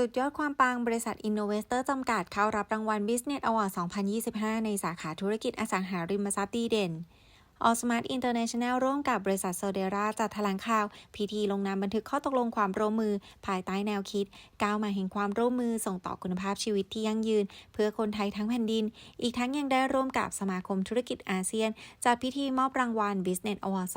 สุดยอดความปังบริษัท Innovator จำกัดเข้ารับรางวัล Business Award 2025 ในสาขาธุรกิจอสังหาริมทรัพย์ดีเด่น All Smart International ร่วมกับบริษัทโซเดราจัดแถลงข่าว พิธีลงนามบันทึกข้อตกลงความร่วมมือ ภายใต้แนวคิด ก้าวมาแห่งความร่วมมือส่งต่อคุณภาพชีวิตที่ยั่งยืน เพื่อคนไทยทั้งแผ่นดิน อีกทั้งยังได้ร่วมกับสมาคมธุรกิจอาเซียน จัดพิธีมอบรางวัล Business Award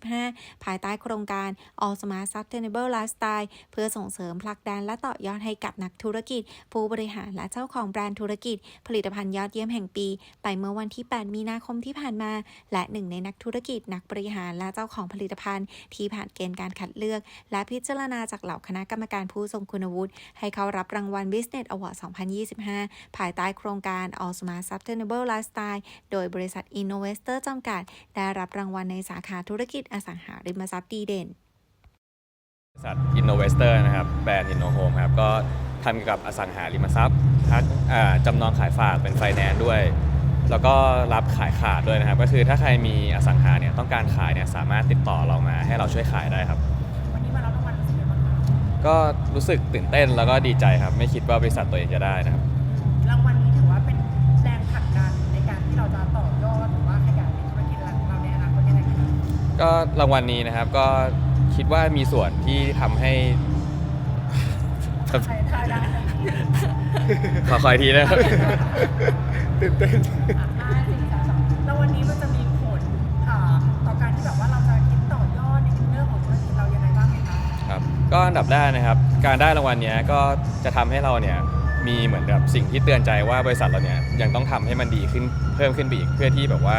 2025 ภายใต้โครงการ All Smart Sustainable Lifestyle เพื่อส่งเสริมผลักดันและต่อยอดให้กับนักธุรกิจ ผู้บริหารและเจ้าของแบรนด์ธุรกิจ ผลิตภัณฑ์ยอดเยี่ยมแห่งปี ไปเมื่อวันที่ 8 มีนาคมที่ผ่านมา และหนึ่งในนักธุรกิจนักบริหารและเจ้าของผลิตภัณฑ์ ที่ผ่านเกณฑ์การคัดเลือก และพิจารณาจากเหล่าคณะกรรมการผู้ทรงคุณวุฒิให้เขารับรางวัล Business Award 2025 ภายใต้โครงการ All Smart Sustainable Lifestyle โดยบริษัท Innovator จำกัด ได้รับรางวัลในสาขาธุรกิจอสังหาริมทรัพย์ดีเด่นบริษัท Innovator นะครับ แบรนด์ InnoHome ครับ ก็ทำเกี่ยวกับอสังหาริมทรัพย์ทั้งอ่าจำนองขายฝากเป็นไฟแนนซ์ด้วย แล้วก็รับขายขาดด้วยนะครับ ก็คือถ้าใครมีอสังหาเนี่ยต้องการขายเนี่ยสามารถติดต่อเรามาให้เราช่วยขายได้ครับ วันนี้มารับรางวัลรู้สึกยังไงบ้างคะก็รู้สึกตื่นเต้นแล้วก็ดีใจครับ ไม่คิดว่าบริษัทตัวเองจะได้นะครับ รางวัลนี้ถือว่าเป็นแรงผลักดันในการที่เราจะต่อยอดหรือว่าขยายในธุรกิจเราในอนาคตยังไงคะ ก็รางวัลนี้นะครับก็คิดว่ามีส่วนที่ทำให้ใครทายได้ขอคอยทีนะครับ ตื่นเต้นอะห้าสี่สามสองแล้ววันนี้มันจะมีผลอ่าต่อการที่แบบว่าเราจะคิดต่อยอดในเรื่องของธุรกิจเรายังไงบ้างไหมคะครับก็อันดับแรกนะครับ การได้รางวัลเนี้ยก็จะทำให้เราเนี่ยมีเหมือนกับสิ่งที่เตือนใจว่าบริษัทเราเนี่ยยังต้องทำให้มันดีขึ้นเพิ่มขึ้นไปอีกเพื่อที่แบบว่า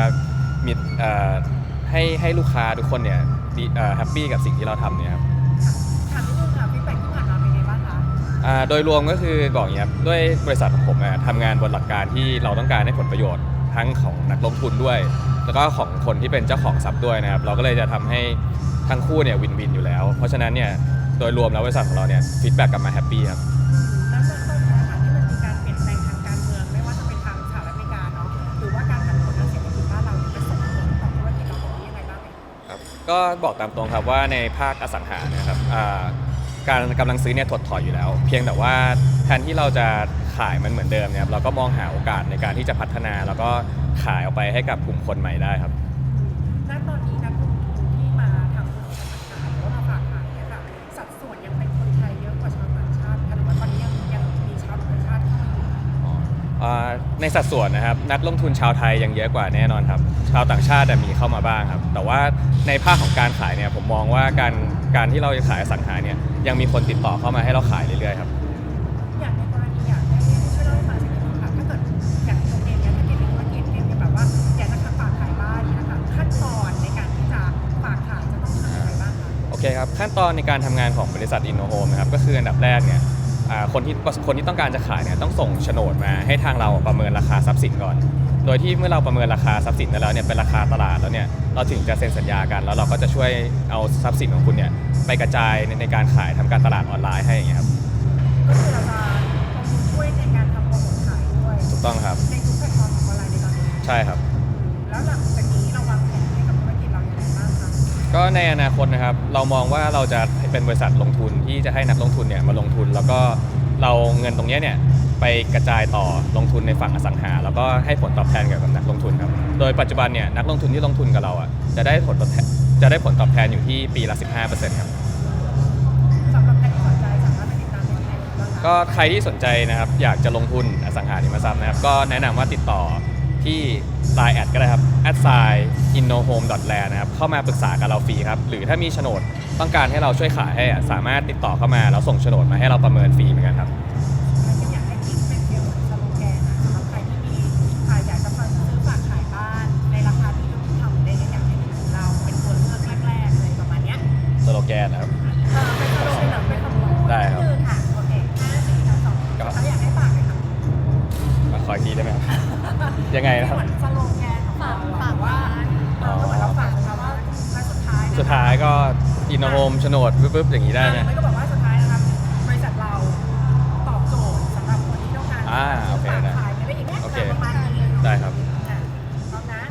มีเอ่อให้ให้ลูกค้าทุกคนเนี่ยดีแฮปปี้กับสิ่งที่เราทำเนี่ยครับ อ่าโดยรวมก็คือบอกอย่างนี้ครับด้วยบริษัทของผมอะทำงานบนหลักการที่เราต้องการให้ผลประโยชน์ทั้งของนักลงทุนด้วย แล้วก็ของคนที่เป็นเจ้าของทรัพย์ด้วยนะครับเราก็เลยจะทำให้ทั้งคู่เนี่ยวินวินอยู่แล้ว เพราะฉะนั้นเนี่ยโดยรวมแล้วบริษัทของเราเนี่ยฟีดแบ็กกลับมาแฮปปี้ครับ แล้วเรื่องต้นเนี้ค่ะที่มันมีการเปลี่ยนแปลงทางการเมืองไม่ว่าจะเป็นทางสหรัฐอเมริกาเนาะหรือว่าการผันผวนทางเศรษฐกิจบ้านเราจะส่งผลต่อธุรกิจเราตรงนี้ยังไงบ้างไหมครับก็บอกตามตรงครับว่าในภาคอสังหานะครับอ่า การกำลังซื้อเนี่ยถดถอยอยู่แล้ว เพียงแต่ว่าแทนที่เราจะขายมันเหมือนเดิมเนี่ยครับเราก็มองหาโอกาสในการที่จะพัฒนา แล้วก็ขายออกไปให้กับกลุ่มคนใหม่ได้ครับ ณตอนนี้นัก ในสัดส่วนนะครับนักลงทุนชาวไทยยังเยอะกว่าแน่นอนครับ ชาวต่างชาติมีเข้ามาบ้างครับ แต่ว่าในภาคของการขายเนี่ยผมมองว่าการการที่เราจะขายอสังหาเนี่ยยังมีคนติดต่อเข้ามาให้เราขายเรื่อยๆครับอย่างในกรณีอยากให้ช่วยเล่าให้ฟังสักนิดนึงค่ะถ้าเกิดอย่างตรงเองเนี่ยถ้าเกิดเป็นธุรกิจเองเนี่ยแบบว่าอยากจะฝากขายบ้านเนี่ยค่ะขั้นตอนในการที่จะฝากขายจะต้องทำอะไรบ้างคะโอเคครับขั้นตอนในการทำงานของบริษัท InnoHome นะครับก็คืออันดับแรกเนี่ย อ่าคนที่คนที่ต้องการจะขายเนี่ยต้องส่งโฉนดมาให้ทางเราประเมินราคาทรัพย์สินก่อน โดยที่เมื่อเราประเมินราคาทรัพย์สินนั้นแล้วเนี่ยเป็นราคาตลาดแล้วเนี่ยเราถึงจะเซ็นสัญญากัน แล้วเราก็จะช่วยเอาทรัพย์สินของคุณเนี่ยไปกระจายในในการขายทำการตลาดออนไลน์ให้อย่างเงี้ยครับก็คือเราจะช่วยในการทำโปรโมทขายด้วยถูกต้องครับในทุกแพลตฟอร์มของออนไลน์ในตอนนี้ใช่ครับ แล้วหลังจาก ก็ในอนาคตนะครับ เรามองว่าเราจะเป็นบริษัทลงทุนที่จะให้นักลงทุนเนี่ยมาลงทุน แล้วก็เราเงินตรงเนี้ยเนี่ยไปกระจายต่อลงทุนในฝั่งอสังหา แล้วก็ให้ผลตอบแทนเกี่ยวกับนักลงทุนครับ โดยปัจจุบันเนี่ยนักลงทุนที่ลงทุนกับเราอะจะได้ผลตอบแทนจะได้ผลตอบแทนอยู่ที่ปีละ15%ครับ สำหรับใครที่สนใจสามารถไปติดตามได้ที่ไหนบ้างคะก็ใครที่สนใจนะครับอยากจะลงทุนอสังหาริมทรัพย์นะครับก็แนะนำว่าติดต่อ ที่ Line แอดก็ได้ครับ at sign innohome land นะครับ เข้ามาปรึกษากับเราฟรีครับ หรือถ้ามีโฉนดต้องการให้เราช่วยขายให้อะสามารถติดต่อเข้ามาแล้วส่งโฉนดมาให้เราประเมินฟรีเหมือนกันครับแล้วก็อยากให้คิดเป็นเพียงเหมือนสโลแกนนะสำหรับใครที่มีอ่าอยากจะซื้อฝากขายบ้านในราคาที่ยุติธรรมได้อยากให้เราเป็นตัวเลือกแรกๆเลยประมาณเนี้ยสโลแกนนะครับ เออเป็นสโลแกนหรือเป็นคำพูดได้ครับนิดนึงค่ะโอ ขออีกทีได้ไหมครับ ยังไงนะครับเหมือนสโลแกนของเราฝากว่าอ๋อ เหมือนเราฝากนะคะว่าและสุดท้ายนะคะสุดท้ายก็อินโนโฮมโฉนดปึ๊บๆอย่างนี้ได้ไหม ไม่ก็บอกว่าสุดท้ายนะครับบริษัทเราตอบโจทย์สำหรับคนที่ต้องการอ่าโอเคฝากได้ขายอะไรอย่างเงี้ยโอเคประมาณนี้ได้ครับ อะพร้อมนะ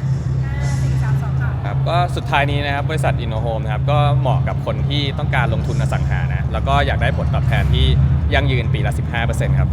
ห้าสี่สามสองค่ะ ครับก็สุดท้ายนี้นะครับบริษัท InnoHome นะครับก็เหมาะกับคนที่ต้องการลงทุนอสังหานะ แล้วก็อยากได้ผลตอบแทนที่ยั่งยืนปีละ 15%ครับ